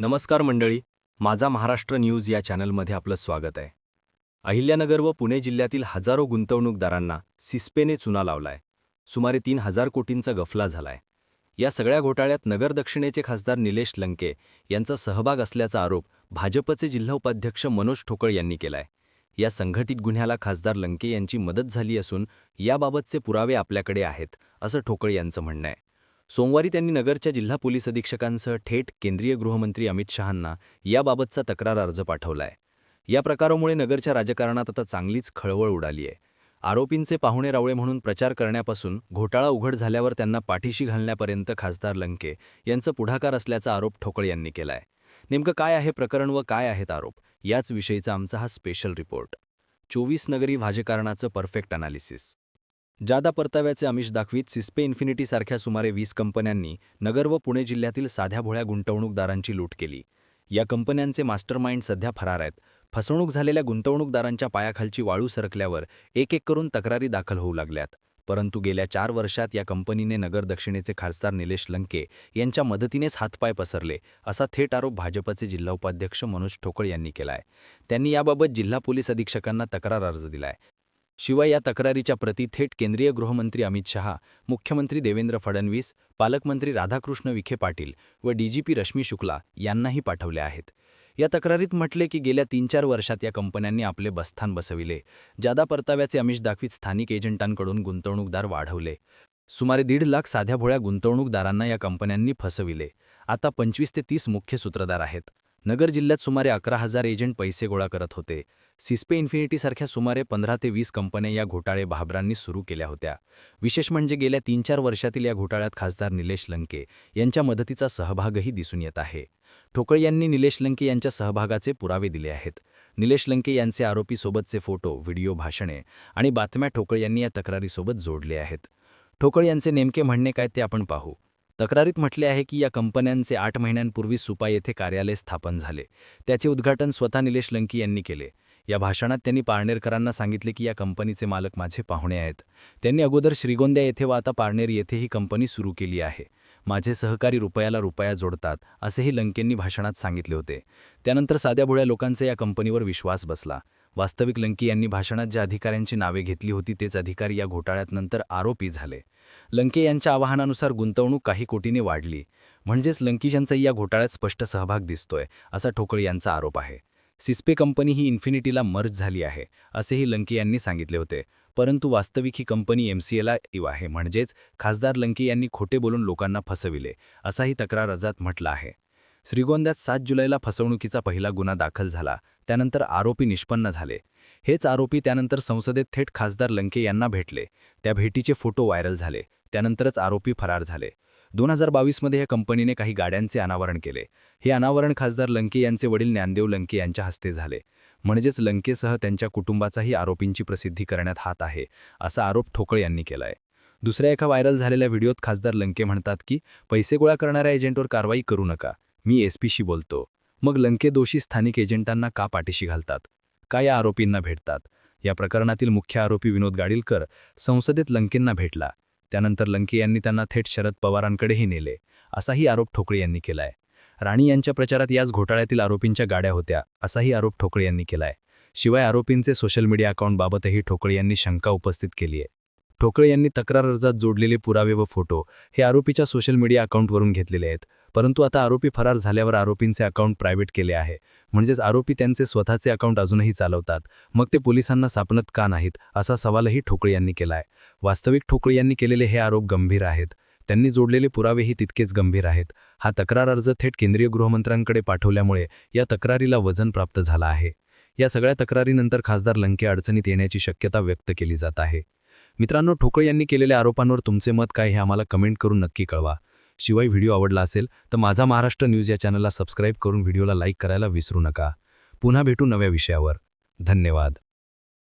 नमस्कार मंडळी माझा महाराष्ट्र न्यूज या चॅनलमध्ये आपलं स्वागत आहे. अहिल्यानगर व पुणे जिल्ह्यातील हजारो गुंतवणूकदारांना सिस्पेने चुना लावलाय. सुमारे तीन हजार कोटींचा गफला झालाय. या सगळ्या घोटाळ्यात नगर दक्षिणेचे खासदार निलेश लंके यांचा सहभाग असल्याचा आरोप भाजपचे जिल्हा उपाध्यक्ष मनोज ठोकळ यांनी केलाय. या संघटित गुन्ह्याला खासदार लंके यांची मदत झाली असून याबाबतचे पुरावे आपल्याकडे आहेत असं ठोकळ यांचं म्हणणं आहे. सोमवारी त्यांनी नगरच्या जिल्हा पोलीस अधीक्षकांसह थेट केंद्रीय गृहमंत्री अमित शहांना याबाबतचा तक्रार अर्ज पाठवलाय. या प्रकारामुळे नगरच्या राजकारणात आता चांगलीच खळबळ उडाली आहे. आरोपींचे पाहुणे रावळे म्हणून प्रचार करण्यापासून घोटाळा उघड झाल्यावर त्यांना पाठीशी घालण्यापर्यंत खासदार लंके यांचं पुढाकार असल्याचा आरोप ठोकळ यांनी केलाय. नेमकं काय आहे प्रकरण व काय आहेत आरोप? याच विषयीचा आमचा हा स्पेशल रिपोर्ट चोवीस नगरी भाजकारणाचं परफेक्ट अनालिसिस जादा परताव्याचे आमिष दाखवीत सिस्पे इन्फिनिटीसारख्या सुमारे वीस कंपन्यांनी नगर व पुणे जिल्ह्यातील साध्या भोळ्या गुंतवणूकदारांची लूट केली. या कंपन्यांचे मास्टरमाइंड सध्या फरार आहेत. फसवणूक झालेल्या गुंतवणूकदारांच्या पायाखालची वाळू सरकल्यावर एक एक करून तक्रारी दाखल होऊ लागल्यात. परंतु गेल्या चार वर्षात या कंपनीने नगर दक्षिणेचे खासदार निलेश लंके यांच्या मदतीनेच हातपाय पसरले असा थेट आरोप भाजपचे जिल्हा उपाध्यक्ष मनोज ठोकळ यांनी केलाय. त्यांनी याबाबत जिल्हा पोलीस अधीक्षकांना तक्रार अर्ज दिलाय. शिवाय या तक्रारीच्या प्रती थेट केंद्रीय गृहमंत्री अमित शहा मुख्यमंत्री देवेंद्र फडणवीस पालकमंत्री राधाकृष्ण विखे पाटील व डीजीपी रश्मी शुक्ला यांनाही पाठवल्या आहेत. या तक्रारीत म्हटले की गेल्या तीन चार वर्षात या कंपन्यांनी आपले बस्थान बसविले जादा परताव्याचे आमिष दाखवीत स्थानिक एजंटांकडून गुंतवणूकदार वाढवले. सुमारे दीड लाख साध्या भोळ्या गुंतवणूकदारांना या कंपन्यांनी फसविले. आता पंचवीस ते तीस मुख्य सूत्रधार आहेत. नगर जिल्ह्यात सुमारे अकरा हजार एजंट पैसे गोळा करत होते. सिस्पे इन्फिनिटीसारख्या सुमारे पंधरा ते वीस कंपन्या या घोटाळे भाबरांनी सुरू केल्या होत्या. विशेष म्हणजे गेल्या तीन चार वर्षातील या घोटाळ्यात खासदार निलेश लंके यांच्या मदतीचा सहभागही दिसून येत आहे. ठोकळ यांनी निलेश लंके यांच्या सहभागाचे पुरावे दिले आहेत. निलेश लंके यांचे आरोपीसोबतचे फोटो व्हिडिओ भाषणे आणि बातम्या ठोकळ यांनी या तक्रारीसोबत जोडले आहेत. ठोकळ यांचे नेमके म्हणणे काय ते आपण पाहू. तक्रारीत म्हटले आहे की या कंपन्यांचे आठ महिन्यांपूर्वी सुपा येथे कार्यालय स्थापन झाले. त्याचे उद्घाटन स्वतः निलेश लंकी यांनी केले. या भाषणात त्यांनी पारनेरकरांना सांगितले की या कंपनीचे मालक माझे पाहुणे आहेत. त्यांनी अगोदर श्रीगोंद्या येथे व आता पारनेर येथे ही कंपनी सुरू केली आहे. माझे सहकारी रुपयाला रुपया जोडतात असेही लंकेंनी भाषणात सांगितले होते. त्यानंतर साध्या भोळ्या लोकांचा या कंपनीवर विश्वास बसला. वास्तविक लंकी यांनी भाषणात ज्या अधिकाऱ्यांची नावे घेतली होती तेच अधिकारी या घोटाळ्यात नंतर आरोपी झाले. लंके यांच्या आवाहनानुसार गुंतवणूक काही कोटीने वाढली. म्हणजेच लंकी यांचाही या घोटाळ्यात स्पष्ट सहभाग दिसतोय असा ठोकळ यांचा आरोप आहे. सिस्पे कंपनी ही इन्फिनिटीला मर्ज झाली आहे असेही लंके यांनी सांगितले होते. परंतु वास्तविक ही कंपनी एमसीएला इव आहे म्हणजेच खासदार लंके यांनी खोटे बोलून लोकांना फसविले असाही तक्रार अर्जात म्हटलं आहे. श्रीगोंद्यात सात जुलैला फसवणुकीचा पहिला गुन्हा दाखल झाला. त्यानंतर आरोपी निष्पन्न झाले. हेच आरोपी त्यानंतर संसदेत थेट खासदार लंके यांना भेटले. त्या भेटीचे फोटो व्हायरल झाले. त्यानंतरच आरोपी फरार झाले. दोन हजार बावीसमध्ये या कंपनीने काही गाड्यांचे अनावरण केले. हे अनावरण खासदार लंके यांचे वडील ज्ञानदेव लंके यांच्या हस्ते झाले. म्हणजेच लंकेसह त्यांच्या कुटुंबाचाही आरोपींची प्रसिद्धी करण्यात हात आहे असा आरोप ठोकळ यांनी केलाय. दुसऱ्या एका व्हायरल झालेल्या व्हिडिओत खासदार लंके म्हणतात की पैसे गोळा करणाऱ्या एजंटवर कारवाई करू नका. मी एसपीशी बोलतो. मग लंके दोषी स्थानिक एजंटांना का पाठीशी घालतात? का या आरोपींना भेटतात? या प्रकरणातील मुख्य आरोपी विनोद गाडीलकर संसदेत लंकेंना भेटला. त्यानंतर लंके यांनी त्यांना थेट शरद पवारांकडेही नेले. असाही आरोप ठोकळे यांनी केलाय. राणी यांच्या प्रचारात याच घोटाळ्यातील आरोपींच्या गाड्या होत्या असाही आरोप ठोकळे यांनी केलाय. शिवाय आरोपींचे सोशल मीडिया अकाउंटबाबतही ठोकळे यांनी शंका उपस्थित केली आहे ठोकळे यांनी तक्रार अर्जात जोडलेले पुरावे व फोटो हे आरोपीच्या सोशल मीडिया अकाउंटवरून घेतलेले आहेत. परंतु आता आरोपी फरार झाल्यावर आरोपींचे अकाउंट प्रायव्हेट केले आहे. म्हणजेच आरोपी त्यांचे स्वतःचे अकाउंट अजूनही चालवतात. मग ते पोलिसांना सापडत का नाहीत असा सवालही ठोकळे यांनी केलाय. वास्तविक ठोकळे यांनी केलेले हे आरोप गंभीर आहेत. त्यांनी जोडलेले पुरावेही तितकेच गंभीर आहेत. हा तक्रार अर्ज थेट केंद्रीय गृहमंत्र्यांकडे पाठवल्यामुळे या तक्रारीला वजन प्राप्त झालं आहे. या सगळ्या तक्रारीनंतर खासदार लंके अडचणीत येण्याची शक्यता व्यक्त केली जात आहे. मित्रांनो ठोकळे यांनी केलेल्या आरोपांवर तुमचे मत काय हे आम्हाला कमेंट करून नक्की कळवा. शिवाय व्हिडिओ आवडला असेल तर माझा महाराष्ट्र न्यूज या चॅनलला सबस्क्राईब करून व्हिडिओला लाईक करायला विसरू नका. पुन्हा भेटू नव्या विषयावर. धन्यवाद.